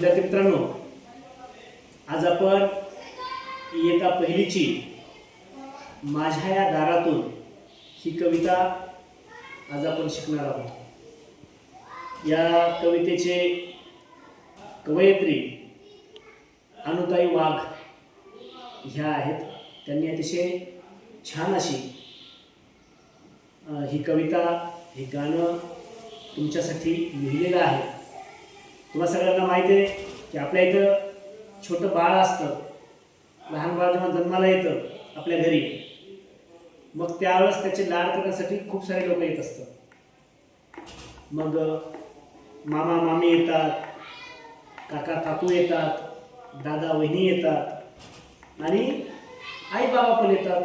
विद्यार्थी मित्रांनो आज आपण इयत्ता पहिलीची माझ्या या दारातून ही कविता आज आपण शिकणार आहोत. या कवितेचे कवयित्री अनुताई वाघ ह्या आहेत. त्यांनी अतिशय छान अशी ही कविता हे गाणं तुमच्यासाठी लिहिलेलं आहे. तुम्हाला सगळ्यांना माहिती आहे की आपल्या इथं छोटं बाळ असतं. लहान बाळ जेव्हा जन्माला येतं आपल्या घरी मग त्यावेळेस त्याचे लाड करण्यासाठी खूप सारे लोक येत असतात. मग मामा मामी येतात काका काकू येतात दादा वहिनी येतात आणि आई बाबा पण येतात.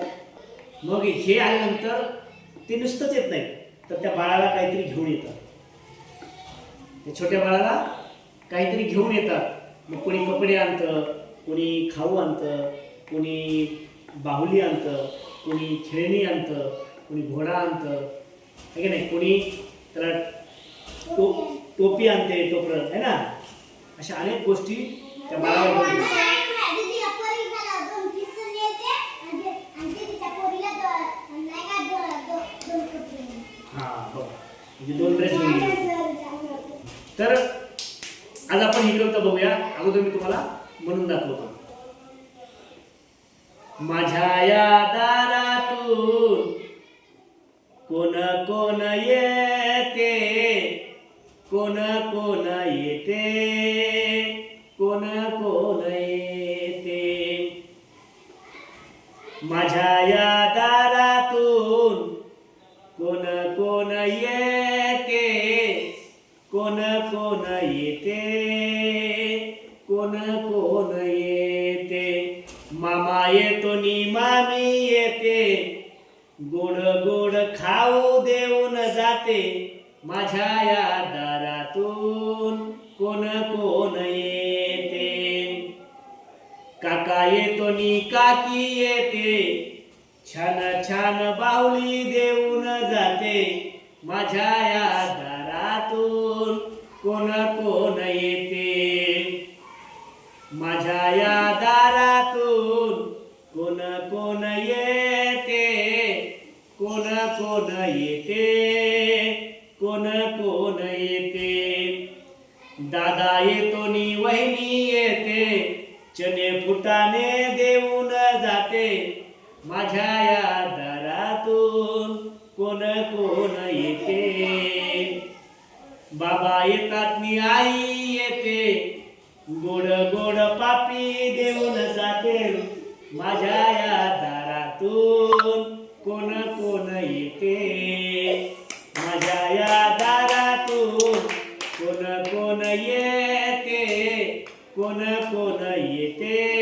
मग हे आल्यानंतर ते नुसतंच येत नाही तर त्या बाळाला काहीतरी घेऊन येतात. त्या छोट्या बाळाला काहीतरी घेऊन येतात. मग कोणी कपडे आणतं कोणी खाऊ आणतं कोणी बाहुली आणतं कोणी खेळणी आणतं कोणी घोडा आणतं. आहे की नाही? कोणी त्याला टो टोपी आणते टोपरं. आहे ना? अशा अनेक गोष्टी त्या बाळाला. हां हो म्हणजे दोन ड्रेस. तर आपण ही कविता बघूया. अगोदर मी तुम्हाला म्हणून दाखवतो. माझ्या या दारातून कोण कोण येते? कोण कोण येते? कोण कोण येते? माझ्या या दारातून कोण कोण येते? कोण कोण येते? कोण येते मामा येतो नि मामी येते. गोड गोड खाऊ देऊन जाते माझ्या या दारातून. कोण कोण येते काका येतो नि काकी येते. छान छान बाहुली देऊन जाते माझ्या या दारातून. कोण कोण येते कोण येते? कोण कोण येते? दादा येतो नी वहिनी येते. चने फुटाने देऊन जाते. माझ्या या दारातून कोण कोण येते? बाबा येतात मी आई येते. गोड गोड पापी देऊन जाते. माझ्या माझ्या या दारातून कोण कोण येते? कोण कोण येते?